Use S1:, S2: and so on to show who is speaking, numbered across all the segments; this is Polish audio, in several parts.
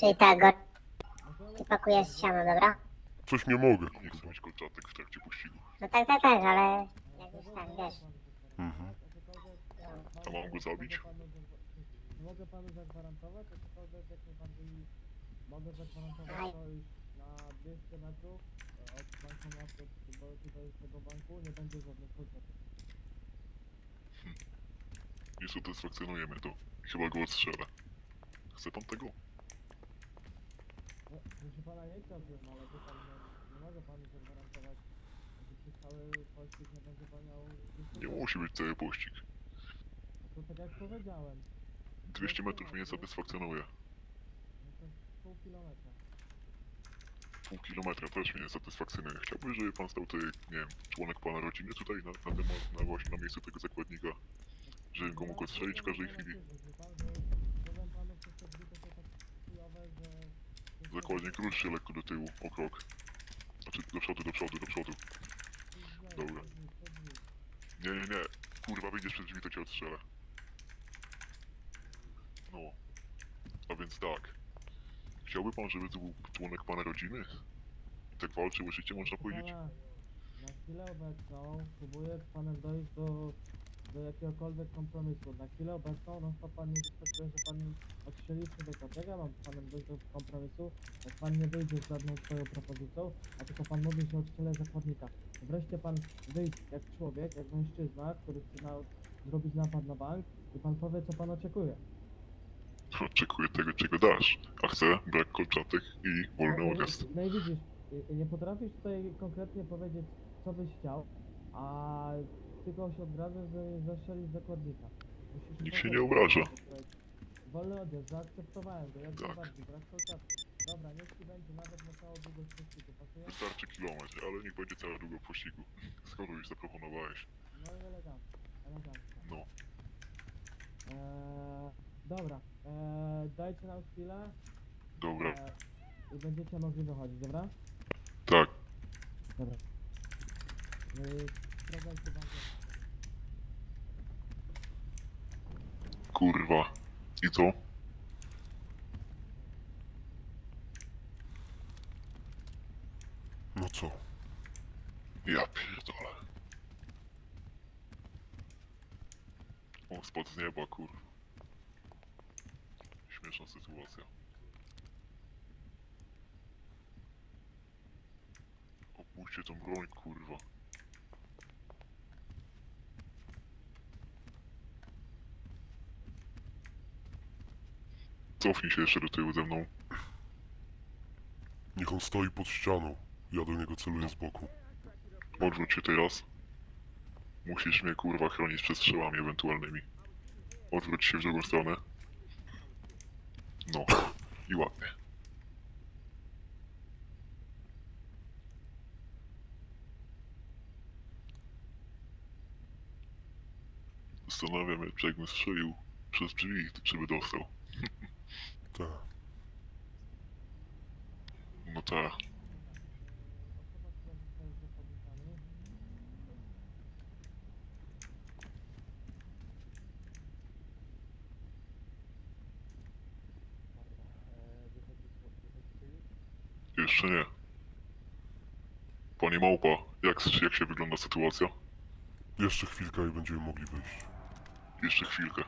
S1: Czyli tak, go... Ty pakujesz siano, dobra?
S2: Coś nie mogę,
S3: Nie chcę
S2: kurwa.
S3: mieć kolczatek w trakcie pościgu.
S1: No tak, tak, tak, ale... Jak już tak, wiesz.
S2: Mhm.
S3: A mam go zabić?
S4: Mogę panu zagwarantować, aczkolwiek jak najbardziej mogę zagwarantować to, iż na 200 metrów e, od bankomatu do tutaj z tego banku nie będzie żadnych kolczatek.
S3: Nie satysfakcjonuje mnie to. Chyba go odstrzelę. Chce pan tego?
S4: Pana nie chciałbym, ale wie pan, no, nie mogę panu zagwarantować, że przez cały pościg nie będzie pan miał...
S3: Nie musi być cały pościg.
S4: To tak jak powiedziałem,
S3: 200 metrów mnie nie satysfakcjonuje.
S4: no to pół kilometra.
S3: Pół kilometra też mnie nie satysfakcjonuje. Chciałbym, żeby pan stał tutaj, nie wiem, członek pana rodziny tutaj na, na, tym, na właśnie na miejscu tego zakładnika. Żebym go mógł odstrzelić w każdej chwili.
S4: Powiem panu, przez te drzwi to są tak chujowe, że...
S3: Zakładnik rusz się lekko do tyłu, o krok. Znaczy do przodu, do przodu, do przodu. Dobra. Nie, nie, nie. Kurwa, wyjdziesz przez drzwi, to cię odstrzelę. No. A więc tak. Chciałby pan, żeby to był członek pana rodziny? I tak walczył o życie, można powiedzieć?
S4: Pana, na chwilę obecną próbuję z panem dojść do, do jakiegokolwiek kompromisu. Na chwilę obecną no to pan nie że pan odstrzeli sobie jak ja mam z panem dojść do kompromisu, jak pan nie wyjdzie z żadną swoją propozycją, a tylko pan mówi, że odstrzelę zakładnika. Wreszcie pan wyjść jak człowiek, jak mężczyzna, który chce na, zrobić napad na bank i pan powie, co pan oczekuje.
S3: Oczekuję tego, czego dasz. A chcę brak kolczatek i wolny
S4: No
S3: odjazd.
S4: No i widzisz, y- y, nie potrafisz tutaj konkretnie powiedzieć, co byś chciał, a tylko się odgradzasz, że zastrzelić zakładnika. Musisz
S3: Nikt się nie obraża.
S4: Wolny odjazd, zaakceptowałem go, jak
S3: Tak.
S4: najbardziej, brak kolczatki. Dobra, niech ci będzie nawet na całą długość pościgu, pasuje?
S3: Wystarczy kilometr, ale niech będzie cała długo pościgu. Skoro już zaproponowałeś.
S4: No i elegancko, elegancko.
S3: No.
S4: Eee, dobra, eee, dajcie nam chwilę
S3: Dobra.
S4: eee, i będziecie mogli wychodzić, dobra?
S3: Tak.
S4: Dobra. Eee, bardzo.
S3: Kurwa. I co?
S2: No co?
S3: Ja pierdolę. O, spod nieba, kurwa. Śmieszna sytuacja. Opuśćcie tą broń, kurwa. Cofnij się jeszcze do tyłu ze mną.
S2: Niech on stoi pod ścianą. Ja do niego celuję z boku.
S3: Odwróć się teraz. Musisz mnie kurwa chronić przed strzałami ewentualnymi. Odwróć się w drugą stronę. No. I ładnie. Zastanawiam się, czy jakbym strzelił przez drzwi, czy by dostał.
S2: Tak.
S3: No tak. Jeszcze nie. Panie Małpa, jak, jak się wygląda sytuacja?
S2: Jeszcze chwilkę i będziemy mogli wyjść.
S3: Jeszcze chwilkę.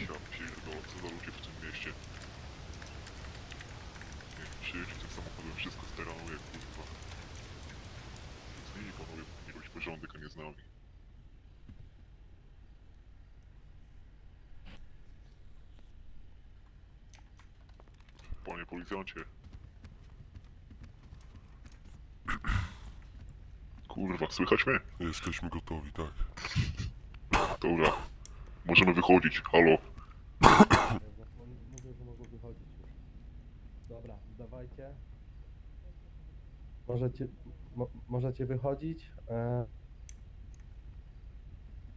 S3: Ja pierdolę, co za ludzie w tym mieście. Jak przyjedzie tym samochodem, wszystko steranuje, kurwa. Zmieni panowie, nie robić porządek, a nie z nami. Panie policjancie. Kurwa, słychać mnie?
S2: Jesteśmy gotowi, tak.
S3: Dobra. Możemy wychodzić, halo.
S5: Mówię, że mogą wychodzić już. Dobra, dawajcie. Możecie, mo możecie wychodzić. E...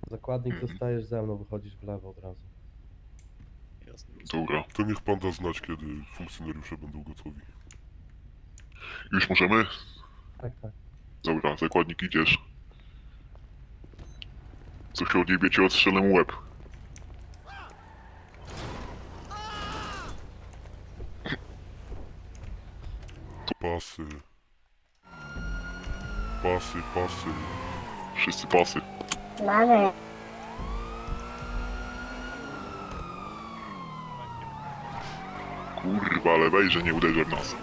S5: Zakładnik
S3: Mhm.
S5: zostajesz ze mną, wychodzisz w lewo od razu.
S3: Dobra.
S2: To niech pan da znać, kiedy funkcjonariusze będą gotowi.
S3: Już możemy?
S5: Tak, tak.
S3: Dobra, zakładnik idziesz. Co się odjebie cię odstrzelę mu łeb.
S2: Pasy. Pasy, pasy.
S3: Wszyscy pasy.
S1: Mamy.
S3: Kurwa, ale wejże nie uderzy w nas.